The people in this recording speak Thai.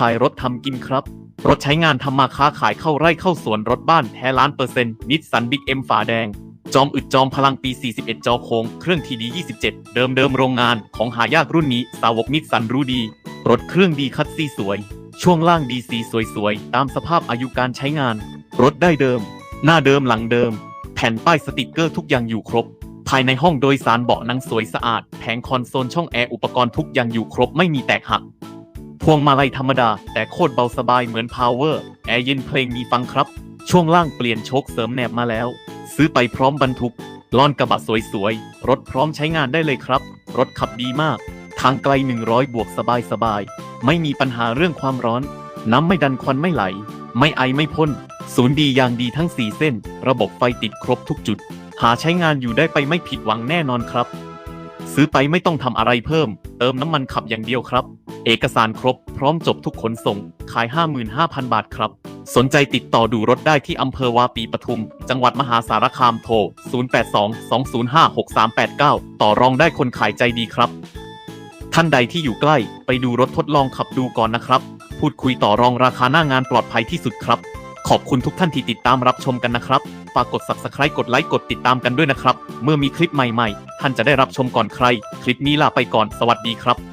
ขายรถทำกินครับ รถใช้งานทำมาค้าขายเข้าไร่เข้าสวนรถบ้านแท้ล้านเปอร์เซ็นต์นิสสันบิ๊กเอ็มฝาแดง จอมอึดจอมพลังปี 41 จอโค้งเครื่องทีดี 27 เดิมเดิมโรงงานของหายากรุ่นนี้ สาวกนิสสันรู้ดี รถเครื่องดีคัดซีสวย ช่วงล่างดีซีสวยๆ ตามสภาพอายุการใช้งาน รถได้เดิม หน้าเดิมหลังเดิม แผ่นป้ายสติกเกอร์ทุกอย่างอยู่ครบภายในห้องโดยสารเบาะนั่งสวยสะอาด แผงคอนโซลช่องแอร์อุปกรณ์ทุกอย่างอยู่ครบไม่มีแตกหัก พวงมาลัยธรรมดา แต่โคตรเบาสบายเหมือน Power แอร์เย็นเพลงมีฟังครับ ช่วงล่างเปลี่ยนโชคเสริมแนบมาแล้ว ซื้อไปพร้อมบรรทุกลอนกระบะสวยๆ รถพร้อมใช้งานได้เลยครับ รถขับดีมาก ทางไกล 100 บวกสบายๆ ไม่มีปัญหาเรื่องความร้อน น้ำไม่ดันควันไม่ไหล ไม่ไอไม่พ่น ศูนย์ดีอย่างดีทั้ง 4 เส้น ระบบไฟติดครบทุกจุด หาใช้งานอยู่ได้ไปไม่ผิดหวังแน่นอนครับ ซื้อไปไม่ต้องทำอะไรเพิ่ม เติมน้ำมันขับอย่างเดียวครับ เอกสารครบพร้อมจบทุกขนส่ง ขาย 55,000 บาทครับ สนใจติดต่อดูรถได้ที่อำเภอวาปีปทุม จังหวัดมหาสารคามโทร 0822056389 ต่อรองได้คนขายใจดีครับ ท่านใดที่อยู่ใกล้ไปดูรถทดลองขับดูก่อนนะครับ พูดคุยต่อรองราคาหน้างานปลอดภัยที่สุดครับ ขอบคุณทุกท่านที่ติดตามรับชมกันนะครับฝากกด subscribe กดไลค์กดติดตามกันด้วยนะครับ เมื่อมีคลิปใหม่ๆ ท่านจะได้รับชมก่อนใคร คลิปนี้ลาไปก่อนสวัสดีครับ